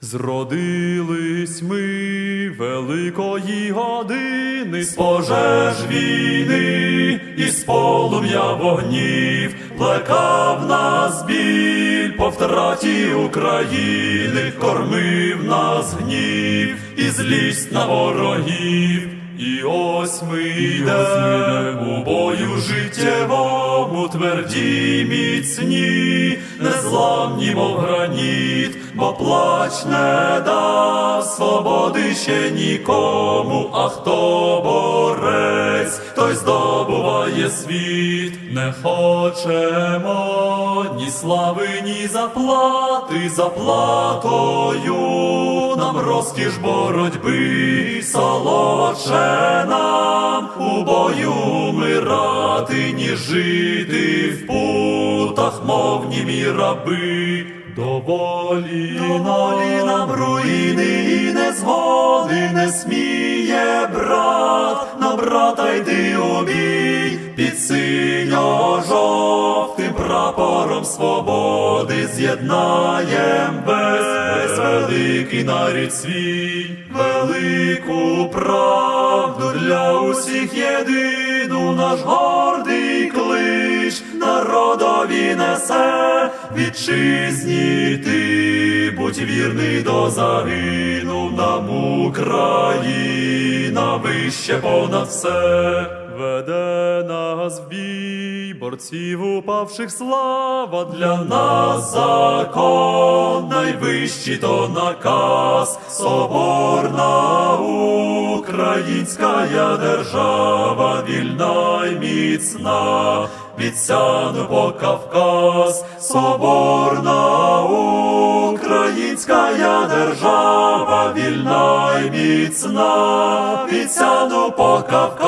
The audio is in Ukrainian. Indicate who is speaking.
Speaker 1: Зродились ми великої години, з пожеж війни і з полум'я вогнів, плекав нас біль по втраті України, кормив нас гнів і злість на ворогів. І ось ми йдемо у бою життєвому, тверді міцні, незламні, мов граніт, бо плач не дав свободи ще нікому, а хто борець, той здобуває світ, не хочемо ні слави, ні заплати, заплатою нам розкіш боротьби, солодше нам у бою мирати, ніж жити в путах, мов німі раби. Доволі, Доволі нам руїни і незгоди не сміє брат, на брата йди у бій, під синьо-жовтим прапором свободи з'єднаєм весь, весь великий нарід свій, велику правду для усіх єдину наш гордий клич народові несе вітчизні ти, будь вірний до загину нам Україна вище понад все. Веде нас в бій, борців упавших слава для нас закон, найвищий то наказ, соборна українська держава, вільна й міцна, від Сяну по Кавказ, соборна українська держава, вільна й міцна, від Сяну по Кавказ.